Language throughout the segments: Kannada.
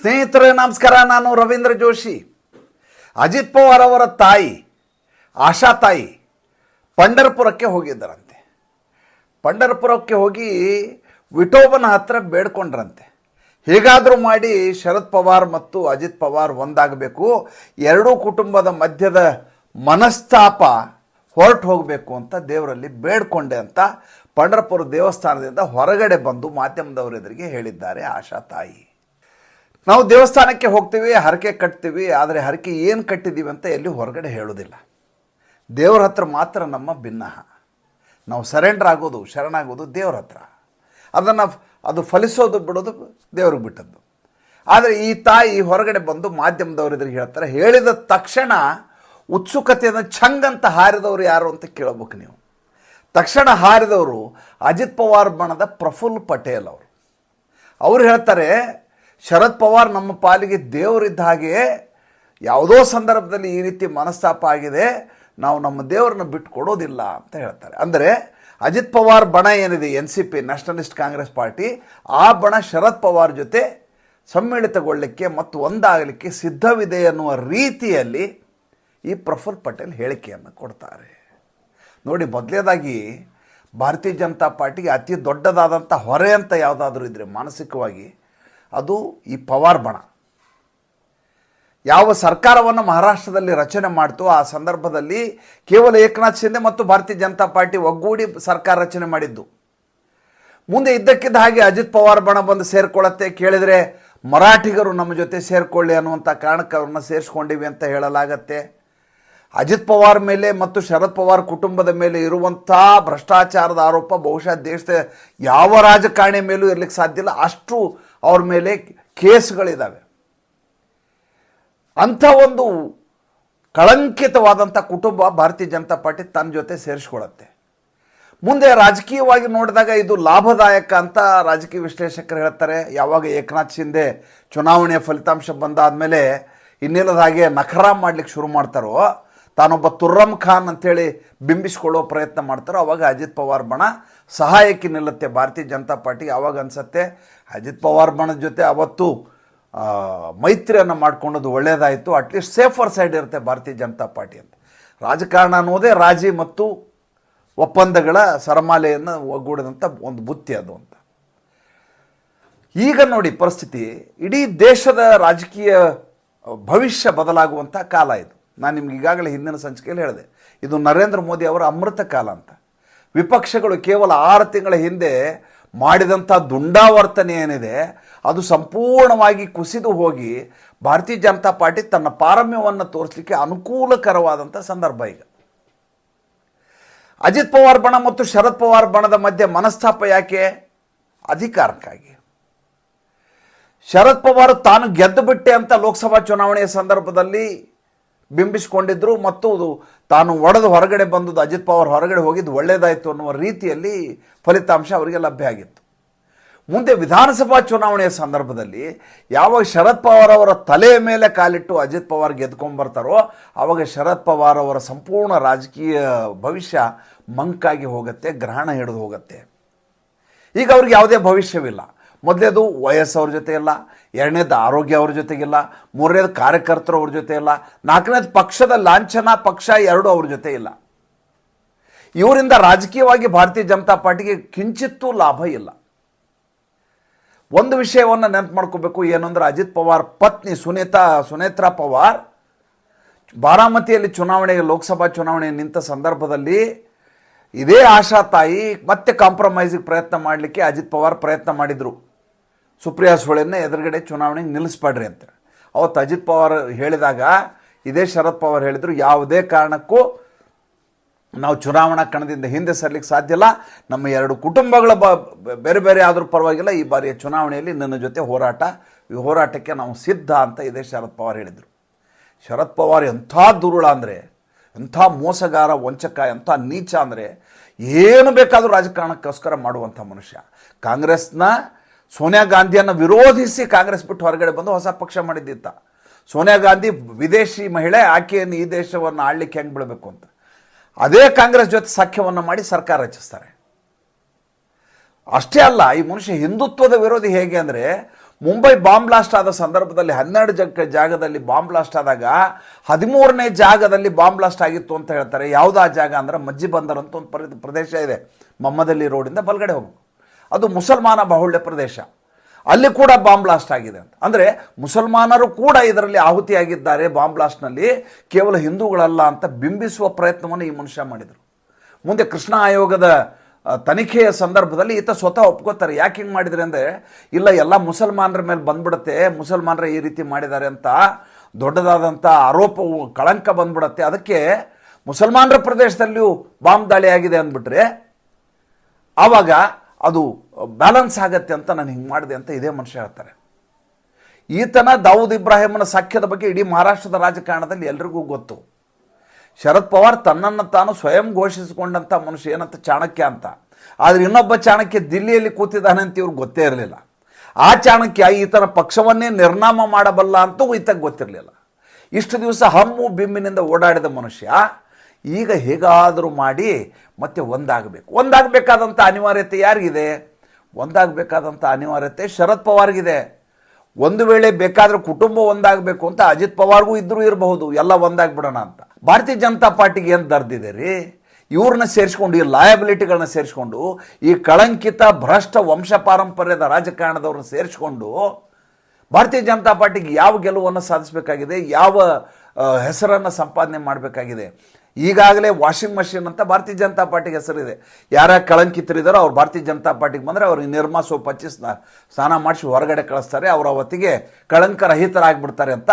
ಸ್ನೇಹಿತರೆ, ನಮಸ್ಕಾರ. ನಾನು ರವೀಂದ್ರ ಜೋಶಿ. ಅಜಿತ್ ಪವಾರ್ ಅವರ ತಾಯಿ, ಆಶಾ ತಾಯಿ ಪಂಡರ್ಪುರಕ್ಕೆ ಹೋಗಿದ್ದರಂತೆ. ಪಂಡರ್ಪುರಕ್ಕೆ ಹೋಗಿ ವಿಠೋಬನ ಹತ್ರ ಬೇಡ್ಕೊಂಡ್ರಂತೆ. ಹೇಗಾದರೂ ಮಾಡಿ ಶರದ್ ಪವಾರ್ ಮತ್ತು ಅಜಿತ್ ಪವಾರ್ ಒಂದಾಗಬೇಕು. ಎರಡೂ ಕುಟುಂಬದ ಮಧ್ಯದ ಮನಸ್ತಾಪ ಹೊರಟು ಹೋಗಬೇಕು ಅಂತ ದೇವರಲ್ಲಿ ಬೇಡ್ಕೊಂಡೆ ಅಂತ ಪಂಡರಪುರ ದೇವಸ್ಥಾನದಿಂದ ಹೊರಗಡೆ ಬಂದು ಮಾಧ್ಯಮದವರ ಎದುರಿಗೆ ಹೇಳಿದ್ದಾರೆ ಆಶಾ ತಾಯಿ. ನಾವು ದೇವಸ್ಥಾನಕ್ಕೆ ಹೋಗ್ತೀವಿ, ಹರಕೆ ಕಟ್ತೀವಿ, ಆದರೆ ಹರಕೆ ಏನು ಕಟ್ಟಿದ್ದೀವಿ ಅಂತ ಎಲ್ಲಿ ಹೊರಗಡೆ ಹೇಳೋದಿಲ್ಲ ದೇವ್ರ ಹತ್ರ ಮಾತ್ರ ನಮ್ಮ ಭಿನ್ನ ನಾವು ಸರೆಂಡರ್ ಆಗೋದು, ಶರಣಾಗೋದು ದೇವ್ರ ಹತ್ರ. ಅದನ್ನು ಅದು ಫಲಿಸೋದು, ಬಿಡೋದು ದೇವ್ರಿಗೆ ಬಿಟ್ಟದ್ದು. ಆದರೆ ಈ ತಾಯಿ ಹೊರಗಡೆ ಬಂದು ಮಾಧ್ಯಮದವ್ರು ಇದ್ರಿಗೆ ಹೇಳ್ತಾರೆ, ಹೇಳಿದ ತಕ್ಷಣ ಉತ್ಸುಕತೆಯನ್ನು ಅಂತ ಹಾರಿದವರು ಯಾರು ಅಂತ ಕೇಳಬೇಕು ನೀವು. ತಕ್ಷಣ ಹಾರಿದವರು ಅಜಿತ್ ಪವಾರ್ ಬಣದ ಪ್ರಫುಲ್ ಪಟೇಲ್ ಅವರು. ಅವ್ರು ಹೇಳ್ತಾರೆ ಶರದ್ ಪವಾರ್ ನಮ್ಮ ಪಾಲಿಗೆ ದೇವರಿದ್ದ ಹಾಗೆ ಯಾವುದೋ ಸಂದರ್ಭದಲ್ಲಿ ಈ ರೀತಿ ಮನಸ್ತಾಪ ಆಗಿದೆ, ನಾವು ನಮ್ಮ ದೇವರನ್ನ ಬಿಟ್ಟು ಕೊಡೋದಿಲ್ಲ ಅಂತ ಹೇಳ್ತಾರೆ. ಅಂದರೆ ಅಜಿತ್ ಪವಾರ್ ಬಣ ಏನಿದೆ N C P Nationalist Congress Party, ಆ ಬಣ ಶರದ್ ಪವಾರ್ ಜೊತೆ ಸಮ್ಮಿಳಿತಗೊಳ್ಳಲಿಕ್ಕೆ ಮತ್ತು ಒಂದಾಗಲಿಕ್ಕೆ ಸಿದ್ಧವಿದೆ ಅನ್ನುವ ರೀತಿಯಲ್ಲಿ ಈ ಪ್ರಫುಲ್ ಪಟೇಲ್ ಹೇಳಿಕೆಯನ್ನು ಕೊಡ್ತಾರೆ. ನೋಡಿ, ಮೊದಲೇದಾಗಿ ಭಾರತೀಯ ಜನತಾ ಪಾರ್ಟಿಗೆ ಅತಿ ದೊಡ್ಡದಾದಂಥ ಹೊರೆ ಅಂತ ಯಾವುದಾದ್ರೂ ಇದ್ದರೆ ಮಾನಸಿಕವಾಗಿ ಅದು ಈ ಪವಾರ್ ಬಣ. ಯಾವ ಸರ್ಕಾರವನ್ನು ಮಹಾರಾಷ್ಟ್ರದಲ್ಲಿ ರಚನೆ ಮಾಡ್ತು ಆ ಸಂದರ್ಭದಲ್ಲಿ ಕೇವಲ ಏಕನಾಥ್ ಶಿಂದೆ ಮತ್ತು ಭಾರತೀಯ ಜನತಾ ಪಾರ್ಟಿ ಒಗ್ಗೂಡಿ ಸರ್ಕಾರ ರಚನೆ ಮಾಡಿದ್ದು. ಮುಂದೆ ಇದ್ದಕ್ಕಿದ್ದ ಹಾಗೆ ಅಜಿತ್ ಪವಾರ್ ಬಣ ಬಂದು ಸೇರಿಕೊಳ್ಳುತ್ತೆ. ಕೇಳಿದರೆ ಮರಾಠಿಗರು ನಮ್ಮ ಜೊತೆ ಸೇರಿಕೊಳ್ಳಿ ಅನ್ನುವಂಥ ಕಾರಣಕ್ಕೆ ಅವ್ರನ್ನ ಸೇರಿಸ್ಕೊಂಡಿವಿ ಅಂತ ಹೇಳಲಾಗತ್ತೆ. ಅಜಿತ್ ಪವಾರ್ ಮೇಲೆ ಮತ್ತು ಶರದ್ ಪವಾರ್ ಕುಟುಂಬದ ಮೇಲೆ ಇರುವಂಥ ಭ್ರಷ್ಟಾಚಾರದ ಆರೋಪ ಬಹುಶಃ ದೇಶದ ಯಾವ ರಾಜಕಾರಣಿ ಮೇಲೂ ಇರಲಿಕ್ಕೆ ಸಾಧ್ಯ ಇಲ್ಲ. ಅಷ್ಟು ಅವ್ರ ಮೇಲೆ ಕೇಸ್ಗಳಿದ್ದಾವೆ ಅಂಥ ಒಂದು ಕಳಂಕಿತವಾದಂಥ ಕುಟುಂಬ ಭಾರತೀಯ ಜನತಾ ಪಾರ್ಟಿ ತನ್ನ ಜೊತೆ ಸೇರಿಸ್ಕೊಳ್ಳುತ್ತೆ. ಮುಂದೆ ರಾಜಕೀಯವಾಗಿ ನೋಡಿದಾಗ ಇದು ಲಾಭದಾಯಕ ಅಂತ ರಾಜಕೀಯ ವಿಶ್ಲೇಷಕರು ಹೇಳ್ತಾರೆ. ಯಾವಾಗ ಏಕನಾಥ್ ಶಿಂದೆ ಚುನಾವಣೆಯ ಫಲಿತಾಂಶ ಬಂದಾದಮೇಲೆ ಇನ್ನಿಲ್ಲದ ಹಾಗೆ ನಖರ ಮಾಡ್ಲಿಕ್ಕೆ ಶುರು ಮಾಡ್ತಾರೋ ತಾನೊಬ್ಬ ತುರ್ರಮ್ ಖಾನ್ ಅಂತೇಳಿ ಬಿಂಬಿಸ್ಕೊಳ್ಳೋ ಪ್ರಯತ್ನ ಮಾಡ್ತಾರೋ, ಅವಾಗ ಅಜಿತ್ ಪವಾರ್ ಬಣ ಸಹಾಯಕ್ಕೆ ನಿಲ್ಲುತ್ತೆ ಭಾರತೀಯ ಜನತಾ ಪಾರ್ಟಿಗೆ. ಅವಾಗ ಅನ್ಸತ್ತೆ, ಅಜಿತ್ ಪವಾರ್ ಬಣದ ಜೊತೆ ಅವತ್ತು ಮೈತ್ರಿಯನ್ನು ಮಾಡ್ಕೊಂಡದ್ದು ಒಳ್ಳೆಯದಾಯಿತು ಅಟ್ಲೀಸ್ಟ್ ಸೇಫರ್ ಸೈಡ್ ಇರುತ್ತೆ ಭಾರತೀಯ ಜನತಾ ಪಾರ್ಟಿ ಅಂತ. ರಾಜಕಾರಣ ಅನ್ನೋದೇ ರಾಜಿ ಮತ್ತು ಒಪ್ಪಂದಗಳ ಸರಮಾಲೆಯನ್ನು ಒಗ್ಗೂಡಿದಂಥ ಒಂದು ಬುತ್ತಿ ಅದು ಅಂತ. ಈಗ ನೋಡಿ ಪರಿಸ್ಥಿತಿ, ಇಡೀ ದೇಶದ ರಾಜಕೀಯ ಭವಿಷ್ಯ ಬದಲಾಗುವಂಥ ಕಾಲ ಇದು. ನಾನು ನಿಮ್ಗೆ ಈಗಾಗಲೇ ಹಿಂದಿನ ಸಂಚಿಕೆಯಲ್ಲಿ ಹೇಳಿದೆ. ಇದು ನರೇಂದ್ರ ಮೋದಿ ಅವರ ಅಮೃತ ಕಾಲ ಅಂತ. ವಿಪಕ್ಷಗಳು ಕೇವಲ ಆರು ತಿಂಗಳ ಹಿಂದೆ ಮಾಡಿದಂಥ ದುಂಡಾವರ್ತನೆ ಏನಿದೆ, ಅದು ಸಂಪೂರ್ಣವಾಗಿ ಕುಸಿದು ಹೋಗಿ ಭಾರತೀಯ ಜನತಾ ಪಾರ್ಟಿ ತನ್ನ ಪಾರಮ್ಯವನ್ನು ತೋರಿಸಲಿಕ್ಕೆ ಅನುಕೂಲಕರವಾದಂಥ ಸಂದರ್ಭ ಈಗ. ಅಜಿತ್ ಪವಾರ್ ಬಣ ಮತ್ತು ಶರದ್ ಪವಾರ್ ಬಣದ ಮಧ್ಯೆ ಮನಸ್ತಾಪ ಯಾಕೆ? ಅಧಿಕಾರಕ್ಕಾಗಿ. ಶರದ್ ಪವಾರ್ ತಾನು ಗೆದ್ದು ಬಿಟ್ಟೆ ಅಂತ ಲೋಕಸಭಾ ಚುನಾವಣೆಯ ಸಂದರ್ಭದಲ್ಲಿ ಬಿಂಬಿಸಿಕೊಂಡಿದ್ರು ಮತ್ತು ತಾನು ಒಡೆದು ಹೊರಗಡೆ ಬಂದದ್ದು ಅಜಿತ್ ಪವಾರ್ ಹೊರಗಡೆ ಹೋಗಿದ್ದು ಒಳ್ಳೆಯದಾಯಿತು ಅನ್ನುವ ರೀತಿಯಲ್ಲಿ ಫಲಿತಾಂಶ ಅವರಿಗೆ ಲಭ್ಯ ಆಗಿತ್ತು. ಮುಂದೆ ವಿಧಾನಸಭಾ ಚುನಾವಣೆಯ ಸಂದರ್ಭದಲ್ಲಿ ಯಾವಾಗ ಶರದ್ ಪವಾರ್ ಅವರ ತಲೆಯ ಮೇಲೆ ಕಾಲಿಟ್ಟು ಅಜಿತ್ ಪವಾರ್ ಗೆದ್ಕೊಂಡ್ಬರ್ತಾರೋ ಆವಾಗ ಶರದ್ ಪವಾರ್ ಅವರ ಸಂಪೂರ್ಣ ರಾಜಕೀಯ ಭವಿಷ್ಯ ಮಂಕಾಗಿ ಹೋಗುತ್ತೆ, ಗ್ರಹಣ ಹಿಡಿದು ಹೋಗುತ್ತೆ. ಈಗ ಅವ್ರಿಗೆ ಯಾವುದೇ ಭವಿಷ್ಯವಿಲ್ಲ. ಮೊದಲೇದು ವಯಸ್ಸವ್ರ ಜೊತೆ ಇಲ್ಲ ಎರಡನೇದು ಆರೋಗ್ಯ ಅವ್ರ ಜೊತೆಗಿಲ್ಲ, ಮೂರನೇದು ಕಾರ್ಯಕರ್ತರು ಅವ್ರ ಜೊತೆ ಇಲ್ಲ ನಾಲ್ಕನೇದು ಪಕ್ಷದ ಲಾಂಛನ ಪಕ್ಷ ಎರಡು ಅವ್ರ ಜೊತೆ ಇಲ್ಲ ಇವರಿಂದ ರಾಜಕೀಯವಾಗಿ ಭಾರತೀಯ ಜನತಾ ಪಾರ್ಟಿಗೆ ಕಿಂಚಿತ್ತೂ ಲಾಭ ಇಲ್ಲ. ಒಂದು ವಿಷಯವನ್ನು ನೆನಪು ಮಾಡ್ಕೋಬೇಕು ಏನಂದ್ರೆ ಅಜಿತ್ ಪವಾರ್ ಪತ್ನಿ ಸುನೇತಾ, ಸುನೇತ್ರಾ ಪವಾರ್ ಬಾರಾಮತಿಯಲ್ಲಿ ಚುನಾವಣೆಗೆ, ಲೋಕಸಭಾ ಚುನಾವಣೆ ನಿಂತ ಸಂದರ್ಭದಲ್ಲಿ ಇದೇ ಆಶಾ ತಾಯಿ ಮತ್ತೆ ಕಾಂಪ್ರಮೈಸಿಗೆ ಪ್ರಯತ್ನ ಮಾಡಲಿಕ್ಕೆ ಅಜಿತ್ ಪವಾರ್ ಪ್ರಯತ್ನ ಮಾಡಿದರು. ಸುಪ್ರಿಯಾ ಸುಳೆಯನ್ನು ಎದುರುಗಡೆ ಚುನಾವಣೆಗೆ ನಿಲ್ಲಿಸ್ಬೇಡ್ರಿ ಅಂತ. ಅವತ್ತು ಅಜಿತ್ ಪವಾರ್ ಹೇಳಿದಾಗ, ಇದೇ ಶರದ್ ಪವಾರ್ ಹೇಳಿದರು, ಯಾವುದೇ ಕಾರಣಕ್ಕೂ ನಾವು ಚುನಾವಣಾ ಕಣದಿಂದ ಹಿಂದೆ ಸರಲಿಕ್ಕೆ ಸಾಧ್ಯ ಇಲ್ಲ. ನಮ್ಮ ಎರಡು ಕುಟುಂಬಗಳ ಬ, ಬೇರೆ ಬೇರೆ ಆದರೂ ಪರವಾಗಿಲ್ಲ, ಈ ಬಾರಿಯ ಚುನಾವಣೆಯಲ್ಲಿ ನನ್ನ ಜೊತೆ ಹೋರಾಟ, ಈ ಹೋರಾಟಕ್ಕೆ ನಾವು ಸಿದ್ಧ ಅಂತ ಇದೇ ಶರದ್ ಪವಾರ್ ಹೇಳಿದರು. ಶರದ್ ಪವಾರ್ ಎಂಥ ದುರುಳ ಅಂದರೆ, ಎಂಥ ಮೋಸಗಾರ, ವಂಚಕ, ಎಂಥ ನೀಚ ಅಂದರೆ, ಏನು ಬೇಕಾದರೂ ರಾಜಕಾರಣಕ್ಕೋಸ್ಕರ ಮಾಡುವಂಥ ಮನುಷ್ಯ. ಕಾಂಗ್ರೆಸ್ನ ಸೋನಿಯಾ ಗಾಂಧಿಯನ್ನು ವಿರೋಧಿಸಿ ಕಾಂಗ್ರೆಸ್ ಬಿಟ್ಟು ಹೊರಗಡೆ ಬಂದು ಹೊಸ ಪಕ್ಷ ಮಾಡಿದ್ದಿತ್ತ. ಸೋನಿಯಾ ಗಾಂಧಿ ವಿದೇಶಿ ಮಹಿಳೆ, ಆಕೆಯನ್ನು ಈ ದೇಶವನ್ನು ಆಳ್ಲಿಕ್ಕೆ ಹೆಂಗೆ ಬಿಡಬೇಕು ಅಂತ. ಅದೇ ಕಾಂಗ್ರೆಸ್ ಜೊತೆ ಸಖ್ಯವನ್ನು ಮಾಡಿ ಸರ್ಕಾರ ರಚಿಸ್ತಾರೆ. ಅಷ್ಟೇ ಅಲ್ಲ, ಈ ಮನುಷ್ಯ ಹಿಂದುತ್ವದ ವಿರೋಧಿ ಹೇಗೆ ಅಂದರೆ, ಮುಂಬೈ ಬಾಂಬ್ ಬ್ಲಾಸ್ಟ್ ಆದ ಸಂದರ್ಭದಲ್ಲಿ ಹನ್ನೆರಡು ಜಗ ಜಾಗದಲ್ಲಿ ಬಾಂಬ್ ಬ್ಲಾಸ್ಟ್ ಆದಾಗ ಹದಿಮೂರನೇ ಜಾಗದಲ್ಲಿ ಬಾಂಬ್ ಬ್ಲಾಸ್ಟ್ ಆಗಿತ್ತು ಅಂತ ಹೇಳ್ತಾರೆ. ಯಾವುದಾ ಜಾಗ ಅಂದ್ರೆ ಮಜ್ಜಿ ಬಂದರ್ ಅಂತ ಒಂದು ಪ್ರ- ಪ್ರದೇಶ ಇದೆ ಮಮ್ಮದಲ್ಲಿ ರೋಡಿಂದ ಬಲಗಡೆ ಹೋಗು. ಅದು ಮುಸಲ್ಮಾನ ಬಾಹುಳ್ಯ ಪ್ರದೇಶ. ಅಲ್ಲಿ ಕೂಡ ಬಾಂಬ್ ಬ್ಲಾಸ್ಟ್ ಆಗಿದೆ ಅಂತ. ಅಂದರೆ ಮುಸಲ್ಮಾನರು ಕೂಡ ಇದರಲ್ಲಿ ಆಹುತಿಯಾಗಿದ್ದಾರೆ ಬಾಂಬ್ ಬ್ಲಾಸ್ಟ್ನಲ್ಲಿ ಕೇವಲ ಹಿಂದೂಗಳಲ್ಲ ಅಂತ ಬಿಂಬಿಸುವ ಪ್ರಯತ್ನವನ್ನು ಈ ಮನುಷ್ಯ ಮಾಡಿದರು. ಮುಂದೆ ಕೃಷ್ಣ ಆಯೋಗದ ತನಿಖೆಯ ಸಂದರ್ಭದಲ್ಲಿ ಈತ ಸ್ವತಃ ಒಪ್ಕೋತಾರೆ. ಯಾಕೆ ಹಿಂಗೆ ಮಾಡಿದರೆ ಅಂದರೆ, ಇಲ್ಲ, ಎಲ್ಲ ಮುಸಲ್ಮಾನರ ಮೇಲೆ ಬಂದ್ಬಿಡುತ್ತೆ, ಮುಸಲ್ಮಾನರ ಈ ರೀತಿ ಮಾಡಿದ್ದಾರೆ ಅಂತ ದೊಡ್ಡದಾದಂಥ ಆರೋಪವು, ಕಳಂಕ ಬಂದ್ಬಿಡತ್ತೆ. ಅದಕ್ಕೆ ಮುಸಲ್ಮಾನರ ಪ್ರದೇಶದಲ್ಲಿಯೂ ಬಾಂಬ್ ದಾಳಿ ಆಗಿದೆ ಅಂದ್ಬಿಟ್ರೆ, ಆವಾಗ ಅದು ಬ್ಯಾಲೆನ್ಸ್ ಆಗತ್ತೆ ಅಂತ ನಾನು ಹಿಂಗೆ ಮಾಡಿದೆ ಅಂತ ಇದೇ ಮನುಷ್ಯ ಹೇಳ್ತಾರೆ. ಈತನ ದಾವೂದ್ ಇಬ್ರಾಹಿಮನ ಸಖ್ಯದ ಬಗ್ಗೆ ಇಡೀ ಮಹಾರಾಷ್ಟ್ರದ ರಾಜಕಾರಣದಲ್ಲಿ ಎಲ್ರಿಗೂ ಗೊತ್ತು. ಶರದ್ ಪವಾರ್ ತನ್ನನ್ನು ತಾನು ಸ್ವಯಂ ಘೋಷಿಸಿಕೊಂಡಂಥ ಮನುಷ್ಯ ಏನಂತ ಚಾಣಕ್ಯ ಅಂತ. ಆದರೆ ಇನ್ನೊಬ್ಬ ಚಾಣಕ್ಯ ದಿಲ್ಲಿಯಲ್ಲಿ ಕೂತಿದ್ದಾನೆ ಅಂತ ಇವ್ರಿಗೆ ಗೊತ್ತೇ ಇರಲಿಲ್ಲ. ಆ ಚಾಣಕ್ಯ ಈತನ ಪಕ್ಷವನ್ನೇ ನಿರ್ನಾಮ ಮಾಡಬಲ್ಲ ಅಂತೂ ಈತಗೆ ಗೊತ್ತಿರಲಿಲ್ಲ. ಇಷ್ಟು ದಿವಸ ಹಮ್ಮು ಬಿಮ್ಮಿನಿಂದ ಓಡಾಡಿದ ಮನುಷ್ಯ ಈಗ ಹೇಗಾದರೂ ಮಾಡಿ ಮತ್ತೆ ಒಂದಾಗಬೇಕು. ಒಂದಾಗಬೇಕಾದಂಥ ಅನಿವಾರ್ಯತೆ ಯಾರಿಗಿದೆ? ಒಂದಾಗಬೇಕಾದಂಥ ಅನಿವಾರ್ಯತೆ ಶರದ್ ಪವಾರ್ಗಿದೆ. ಒಂದು ವೇಳೆ ಬೇಕಾದರೂ ಕುಟುಂಬ ಒಂದಾಗಬೇಕು ಅಂತ ಅಜಿತ್ ಪವಾರ್ಗೂ ಇದ್ದರೂ ಇರಬಹುದು, ಎಲ್ಲ ಒಂದಾಗ್ಬಿಡೋಣ ಅಂತ. ಭಾರತೀಯ ಜನತಾ ಪಾರ್ಟಿಗೆ ಏನು ದರ್ದಿದೆ ರೀ ಇವ್ರನ್ನ ಸೇರಿಸ್ಕೊಂಡು, ಈ ಲಯಬಿಲಿಟಿಗಳನ್ನ ಸೇರಿಸ್ಕೊಂಡು, ಈ ಕಳಂಕಿತ ಭ್ರಷ್ಟ ವಂಶ ಪಾರಂಪರ್ಯದ ರಾಜಕಾರಣದವ್ರನ್ನ ಸೇರಿಸ್ಕೊಂಡು ಭಾರತೀಯ ಜನತಾ ಪಾರ್ಟಿಗೆ ಯಾವ ಗೆಲುವನ್ನು ಸಾಧಿಸಬೇಕಾಗಿದೆ? ಯಾವ ಹೆಸರನ್ನು ಸಂಪಾದನೆ ಮಾಡಬೇಕಾಗಿದೆ? ಈಗಾಗಲೇ ವಾಷಿಂಗ್ ಮಷಿನ್ ಅಂತ ಭಾರತೀಯ ಜನತಾ ಪಾರ್ಟಿಗೆ ಹೆಸರಿದೆ. ಯಾರ ಕಳಂಕಿತರಿದ್ದಾರೋ ಅವ್ರು ಭಾರತೀಯ ಜನತಾ ಪಾರ್ಟಿಗೆ ಬಂದರೆ ಅವ್ರಿಗೆ ನಿರ್ಮಾ ಸೋಪ್ ಹಚ್ಚಿ ಸ್ನಾ- ಸ್ನಾನ ಮಾಡಿಸಿ ಹೊರಗಡೆ ಕಳಿಸ್ತಾರೆ. ಅವ್ರ ಅವತ್ತಿಗೆ ಕಳಂಕ ರಹಿತರಾಗಿಬಿಡ್ತಾರೆ ಅಂತ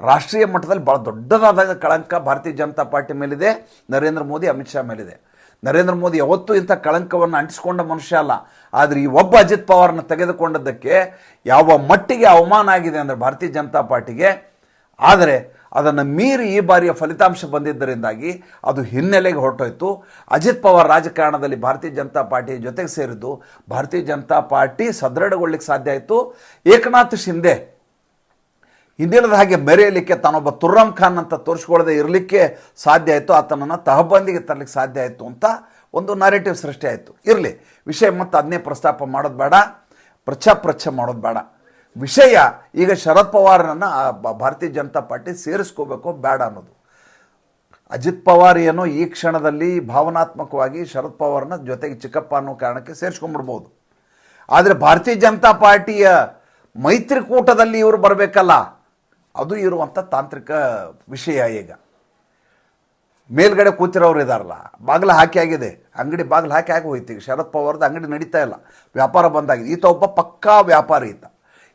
ರಾಷ್ಟ್ರೀಯ ಮಟ್ಟದಲ್ಲಿ ಭಾಳ ದೊಡ್ಡದಾದ ಕಳಂಕ ಭಾರತೀಯ ಜನತಾ ಪಾರ್ಟಿ ಮೇಲಿದೆ, ನರೇಂದ್ರ ಮೋದಿ, ಅಮಿತ್ ಶಾ ಮೇಲಿದೆ. ನರೇಂದ್ರ ಮೋದಿ ಯಾವತ್ತೂ ಇಂಥ ಕಳಂಕವನ್ನು ಅಂಟಿಸ್ಕೊಂಡ ಮನುಷ್ಯ ಅಲ್ಲ. ಆದರೆ ಈ ಒಬ್ಬ ಅಜಿತ್ ಪವಾರ್ನ ತೆಗೆದುಕೊಂಡದ್ದಕ್ಕೆ ಯಾವ ಮಟ್ಟಿಗೆ ಅವಮಾನ ಆಗಿದೆ ಅಂದರೆ ಭಾರತೀಯ ಜನತಾ ಪಾರ್ಟಿಗೆ. ಆದರೆ ಅದನ್ನು ಮೀರಿ ಈ ಬಾರಿಯ ಫಲಿತಾಂಶ ಬಂದಿದ್ದರಿಂದಾಗಿ ಅದು ಹಿನ್ನೆಲೆಗೆ ಹೊರಟೋಯ್ತು. ಅಜಿತ್ ಪವಾರ್ ರಾಜಕಾರಣದಲ್ಲಿ ಭಾರತೀಯ ಜನತಾ ಪಾರ್ಟಿಯ ಜೊತೆಗೆ ಸೇರಿದ್ದು ಭಾರತೀಯ ಜನತಾ ಪಾರ್ಟಿ ಸದೃಢಗೊಳ್ಳಿಕ್ಕೆ ಸಾಧ್ಯ ಆಯಿತು. ಏಕನಾಥ್ ಶಿಂದೆ ಹಿಂದಿನದ ಹಾಗೆ ಮೆರೆಯಲಿಕ್ಕೆ ತಾನೊಬ್ಬ ತುರ್ರಮ್ ಖಾನ್ ಅಂತ ತೋರಿಸ್ಕೊಳ್ಳದೆ ಇರಲಿಕ್ಕೆ ಸಾಧ್ಯ ಆಯಿತು. ಆತನನ್ನು ತಹಬಂದಿಗೆ ತರಲಿಕ್ಕೆ ಸಾಧ್ಯ ಆಯಿತು ಅಂತ ಒಂದು ನರೇಟಿವ್ ಸೃಷ್ಟಿ ಆಯಿತು. ಇರಲಿ, ವಿಷಯ ಮತ್ತು ಅದನ್ನೇ ಪ್ರಸ್ತಾಪ ಮಾಡೋದು ಬೇಡ ಪ್ರಚ್ಛ ಪ್ರಚ್ಛ ಮಾಡೋದು ಬೇಡ. ವಿಷಯ, ಈಗ ಶರದ್ ಪವಾರನನ್ನು ಭಾರತೀಯ ಜನತಾ ಪಾರ್ಟಿ ಸೇರಿಸ್ಕೋಬೇಕು ಬೇಡ ಅನ್ನೋದು. ಅಜಿತ್ ಪವಾರ್ ಏನೋ ಈ ಕ್ಷಣದಲ್ಲಿ ಭಾವನಾತ್ಮಕವಾಗಿ ಶರದ್ ಪವಾರ್ನ ಜೊತೆಗೆ ಚಿಕ್ಕಪ್ಪ ಅನ್ನೋ ಕಾರಣಕ್ಕೆ ಸೇರಿಸ್ಕೊಂಡ್ಬಿಡ್ಬೋದು. ಆದರೆ ಭಾರತೀಯ ಜನತಾ ಪಾರ್ಟಿಯ ಮೈತ್ರಿಕೂಟದಲ್ಲಿ ಇವರು ಬರಬೇಕಲ್ಲ, ಅದು ಇರುವಂಥ ತಾಂತ್ರಿಕ ವಿಷಯ ಈಗ. ಮೇಲ್ಗಡೆ ಕೂತಿರೋರು ಇದಾರಲ್ಲ, ಬಾಗಿಲು ಹಾಕಿ ಆಗಿದೆ, ಅಂಗಡಿ ಬಾಗಿಲು ಹಾಕಿ ಆಗಿ ಹೋಯ್ತು ಈಗ. ಶರದ್ ಪವಾರ್ದು ಅಂಗಡಿ ನಡೀತಾ ಇಲ್ಲ, ವ್ಯಾಪಾರ ಬಂದಾಗಿದೆ ಈತ ಒಬ್ಬ ಪಕ್ಕಾ ವ್ಯಾಪಾರಿ ಈತ.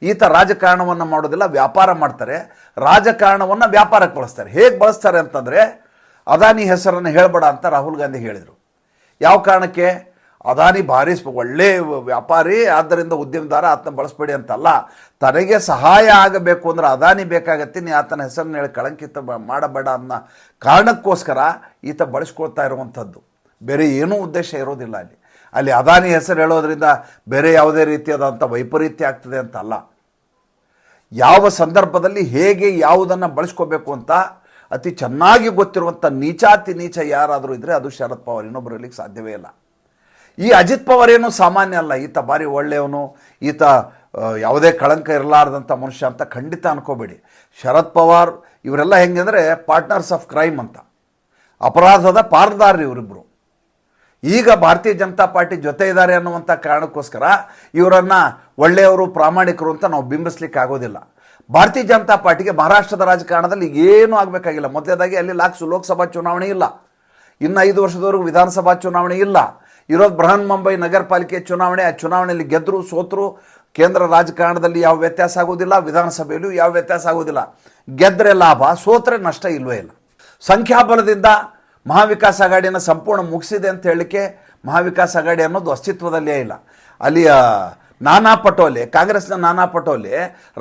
ಈತ ರಾಜಕಾರಣವನ್ನು ಮಾಡೋದಿಲ್ಲ ವ್ಯಾಪಾರ ಮಾಡ್ತಾರೆ. ರಾಜಕಾರಣವನ್ನು ವ್ಯಾಪಾರಕ್ಕೆ ಬಳಸ್ತಾರೆ. ಹೇಗೆ ಬಳಸ್ತಾರೆ ಅಂತಂದರೆ, ಅದಾನಿ ಹೆಸರನ್ನು ಹೇಳಬೇಡ ಅಂತ ರಾಹುಲ್ ಗಾಂಧಿ ಹೇಳಿದರು. ಯಾವ ಕಾರಣಕ್ಕೆ? ಅದಾನಿ ಭಾರಿ ಒಳ್ಳೆ ವ್ಯಾಪಾರಿ ಆದ್ದರಿಂದ ಉದ್ಯಮದಾರ, ಆತನ ಬಳಸಬೇಡಿ ಅಂತಲ್ಲ. ತನಗೆ ಸಹಾಯ ಆಗಬೇಕು ಅಂದ್ರೆ ಅದಾನಿ ಬೇಕಾಗತ್ತೆ ನೀ ಆತನ ಹೆಸರನ್ನ ಹೇಳಿ ಕಳಂಕಿತ ಮಾಡಬೇಡ ಅನ್ನೋ ಕಾರಣಕ್ಕೋಸ್ಕರ ಈತ ಬಳಸ್ಕೊಳ್ತಾ ಇರುವಂಥದ್ದು. ಬೇರೆ ಏನೂ ಉದ್ದೇಶ ಇರೋದಿಲ್ಲ ಅಲ್ಲಿ. ಅಲ್ಲಿ ಅದಾನಿ ಹೆಸರು ಹೇಳೋದ್ರಿಂದ ಬೇರೆ ಯಾವುದೇ ರೀತಿಯಾದಂಥ ವೈಪರೀತ್ಯ ಆಗ್ತದೆ ಅಂತಲ್ಲ. ಯಾವ ಸಂದರ್ಭದಲ್ಲಿ ಹೇಗೆ ಯಾವುದನ್ನು ಬಳಸ್ಕೋಬೇಕು ಅಂತ ಅತಿ ಚೆನ್ನಾಗಿ ಗೊತ್ತಿರುವಂಥ ನೀಚಾತಿ ನೀಚ ಯಾರಾದರೂ ಇದ್ದರೆ ಅದು ಶರದ್ ಪವಾರ್. ಇನ್ನೊಬ್ಬರು ಸಾಧ್ಯವೇ ಇಲ್ಲ. ಈ ಅಜಿತ್ ಪವಾರ್ ಏನು ಸಾಮಾನ್ಯ ಅಲ್ಲ. ಈತ ಭಾರಿ ಒಳ್ಳೆಯವನು. ಈತ ಯಾವುದೇ ಕಳಂಕ ಇರಲಾರ್ದಂಥ ಮನುಷ್ಯ ಅಂತ ಖಂಡಿತ ಅನ್ಕೋಬೇಡಿ. ಶರದ್ ಪವಾರ್, ಇವರೆಲ್ಲ ಹೆಂಗೆ ಅಂದರೆ ಪಾರ್ಟ್ನರ್ಸ್ ಆಫ್ ಕ್ರೈಮ್ ಅಂತ. ಅಪರಾಧದ ಪಾರ್ದಾರ್ರಿ ಇವರಿಬ್ಬರು ಈಗ ಭಾರತೀಯ ಜನತಾ ಪಾರ್ಟಿ ಜೊತೆ ಇದ್ದಾರೆ ಅನ್ನುವಂಥ ಕಾರಣಕ್ಕೋಸ್ಕರ ಇವರನ್ನು ಒಳ್ಳೆಯವರು, ಪ್ರಾಮಾಣಿಕರು ಅಂತ ನಾವು ಬಿಂಬಿಸ್ಲಿಕ್ಕೆ ಆಗೋದಿಲ್ಲ. ಭಾರತೀಯ ಜನತಾ ಪಾರ್ಟಿಗೆ ಮಹಾರಾಷ್ಟ್ರದ ರಾಜಕಾರಣದಲ್ಲಿ ಏನೂ ಆಗಬೇಕಾಗಿಲ್ಲ. ಮೊದಲೇದಾಗಿ ಅಲ್ಲಿ ಲಾಕ್ಸು ಲೋಕಸಭಾ ಚುನಾವಣೆ ಇಲ್ಲ. ಇನ್ನು ಐದು ವರ್ಷದವರೆಗೂ ವಿಧಾನಸಭಾ ಚುನಾವಣೆ ಇಲ್ಲ. ಇರೋದು ಬೃಹನ್ ಮುಂಬೈ ನಗರ ಪಾಲಿಕೆ ಚುನಾವಣೆ, ಆ ಚುನಾವಣೆಯಲ್ಲಿ ಗೆದ್ದರು ಸೋತರು, ಕೇಂದ್ರ ರಾಜಕಾರಣದಲ್ಲಿ ಯಾವ ವ್ಯತ್ಯಾಸ ಆಗೋದಿಲ್ಲ, ವಿಧಾನಸಭೆಯಲ್ಲೂ ಯಾವ ವ್ಯತ್ಯಾಸ ಆಗೋದಿಲ್ಲ. ಗೆದ್ದರೆ ಲಾಭ, ಸೋತ್ರೆ ನಷ್ಟ ಇಲ್ಲವೇ ಇಲ್ಲ. ಸಂಖ್ಯಾಬಲದಿಂದ ಮಹಾವಿಕಾಸ್ ಆಘಾಡಿಯನ್ನು ಸಂಪೂರ್ಣ ಮುಗಿಸಿದೆ ಅಂತ ಹೇಳಲಿಕ್ಕೆ ಮಹಾವಿಕಾಸ್ ಅಘಾಡಿ ಅನ್ನೋದು ಅಸ್ತಿತ್ವದಲ್ಲೇ ಇಲ್ಲ. ಅಲ್ಲಿಯ ನಾನಾ ಪಟೋಲೆ, ಕಾಂಗ್ರೆಸ್ನ ನಾನಾ ಪಟೋಲೆ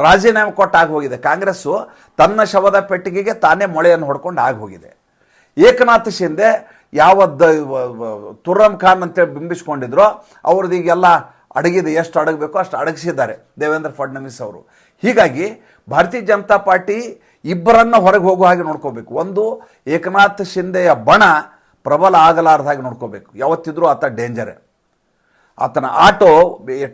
ರಾಜೀನಾಮೆ ಕೊಟ್ಟು ಆಗಿ ಹೋಗಿದೆ. ಕಾಂಗ್ರೆಸ್ಸು ತನ್ನ ಶವದ ಪೆಟ್ಟಿಗೆಗೆ ತಾನೇ ಮೊಳೆಯನ್ನು ಹೊಡ್ಕೊಂಡು ಆಗಿ ಹೋಗಿದೆ. ಏಕನಾಥ್ ಶಿಂದೆ ಯಾವ ತುರ್ರಮ್ ಖಾನ್ ಅಂತೇಳಿ ಬಿಂಬಿಸ್ಕೊಂಡಿದ್ರು ಅವ್ರದ್ದು ಈಗೆಲ್ಲ ಅಡಗಿದೆ. ಎಷ್ಟು ಅಡಗಬೇಕೋ ಅಷ್ಟು ಅಡಗಿಸಿದ್ದಾರೆ ದೇವೇಂದ್ರ ಫಡ್ನವೀಸ್ ಅವರು. ಹೀಗಾಗಿ ಭಾರತೀಯ ಜನತಾ ಪಾರ್ಟಿ ಇಬ್ಬರನ್ನ ಹೊರಗೆ ಹೋಗುವ ಹಾಗೆ ನೋಡ್ಕೋಬೇಕು. ಒಂದು ಏಕನಾಥ್ ಶಿಂದೆಯ ಬಣ ಪ್ರಬಲ ಆಗಲಾರ್ದ ಹಾಗೆ ನೋಡ್ಕೋಬೇಕು. ಯಾವತ್ತಿದ್ರೂ ಆತ ಡೇಂಜರೇ. ಆತನ ಆಟೋ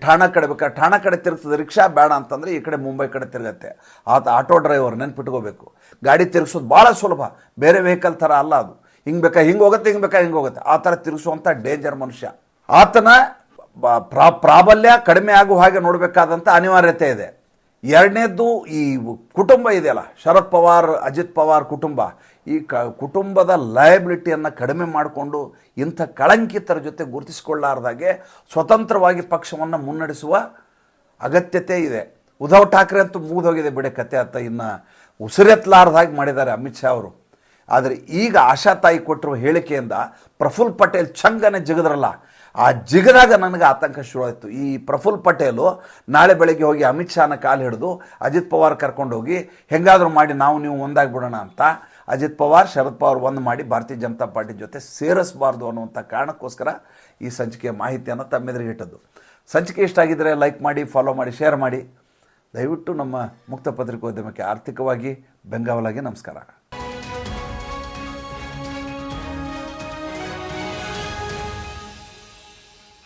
ಠಾಣೆ ಕಡೆ ಬೇಕಾ ಠಾಣ ಕಡೆ ತಿರುಗ್ತದೆ ರಿಕ್ಷಾ ಬೇಡ ಅಂತಂದರೆ ಈ ಕಡೆ ಮುಂಬೈ ಕಡೆ ತಿರುಗತ್ತೆ. ಆತ ಆಟೋ ಡ್ರೈವರ್ ನೆನ್ಪಿಟ್ಕೋಬೇಕು. ಗಾಡಿ ತಿರುಗಿಸೋದು ಭಾಳ ಸುಲಭ. ಬೇರೆ ವೆಹಿಕಲ್ ಥರ ಅಲ್ಲ ಅದು. ಹಿಂಗೆ ಬೇಕಾ, ಹಿಂಗೆ ಹೋಗುತ್ತೆ, ಹಿಂಗೆ ಬೇಕಾ, ಹಿಂಗೆ ಹೋಗುತ್ತೆ. ಆ ಥರ ತಿರುಗಿಸುವಂಥ ಡೇಂಜರ್ ಮನುಷ್ಯ. ಆತನ ಪ್ರಾಬಲ್ಯ ಕಡಿಮೆ ಆಗುವ ಹಾಗೆ ನೋಡಬೇಕಾದಂಥ ಅನಿವಾರ್ಯತೆ ಇದೆ. ಎರಡನೇದ್ದು ಈ ಕುಟುಂಬ ಇದೆಯಲ್ಲ, ಶರದ್ ಪವಾರ್, ಅಜಿತ್ ಪವಾರ್ ಕುಟುಂಬ, ಈ ಕ ಕುಟುಂಬದ ಲಯಬಿಲಿಟಿಯನ್ನು ಕಡಿಮೆ ಮಾಡಿಕೊಂಡು ಇಂಥ ಕಳಂಕಿತರ ಜೊತೆ ಗುರುತಿಸಿಕೊಳ್ಳಾರ್ದಾಗೆ ಸ್ವತಂತ್ರವಾಗಿ ಪಕ್ಷವನ್ನು ಮುನ್ನಡೆಸುವ ಅಗತ್ಯತೆ ಇದೆ. ಉದ್ಧವ್ ಠಾಕ್ರೆ ಅಂತೂ ಮುಗಿದೋಗಿದೆ ಬಿಡೆ ಕತೆ ಅಂತ ಇನ್ನು ಉಸಿರೆತ್ತಲಾರ್ದಾಗಿ ಮಾಡಿದ್ದಾರೆ ಅಮಿತ್ ಶಾ ಅವರು. ಆದರೆ ಈಗ ಆಶಾ ತಾಯಿ ಕೊಟ್ಟಿರುವ ಹೇಳಿಕೆಯಿಂದ ಪ್ರಫುಲ್ ಪಟೇಲ್ ಚಂಗನೆ ಜಿಗದ್ರಲ್ಲ. ಆ ಜಿಗದಾಗ ನನಗೆ ಆತಂಕ ಶುರುವಾಯಿತು. ಈ ಪ್ರಫುಲ್ ಪಟೇಲು ನಾಳೆ ಬೆಳಗ್ಗೆ ಹೋಗಿ ಅಮಿತ್ ಶಾನ ಕಾಲು ಹಿಡಿದು ಅಜಿತ್ ಪವಾರ್ ಕರ್ಕೊಂಡು ಹೋಗಿ, ಹೆಂಗಾದರೂ ಮಾಡಿ, ನಾವು ನೀವು ಒಂದಾಗ್ಬಿಡೋಣ ಅಂತ ಅಜಿತ್ ಪವಾರ್, ಶರದ್ ಪವಾರ್ ಒಂದು ಮಾಡಿ ಭಾರತೀಯ ಜನತಾ ಪಾರ್ಟಿ ಜೊತೆ ಸೇರಿಸಬಾರ್ದು ಅನ್ನುವಂಥ ಕಾರಣಕ್ಕೋಸ್ಕರ ಈ ಸಂಚಿಕೆಯ ಮಾಹಿತಿಯನ್ನು ತಮ್ಮೆದುರಿಗೆ ಇಟ್ಟದ್ದು. ಸಂಚಿಕೆ ಇಷ್ಟ ಆಗಿದ್ದರೆ ಲೈಕ್ ಮಾಡಿ, ಫಾಲೋ ಮಾಡಿ, ಶೇರ್ ಮಾಡಿ. ದಯವಿಟ್ಟು ನಮ್ಮ ಮುಕ್ತ ಪತ್ರಿಕೋದ್ಯಮಕ್ಕೆ ಆರ್ಥಿಕವಾಗಿ ಬೆಂಗಾವಲಾಗಿ ನಮಸ್ಕಾರ.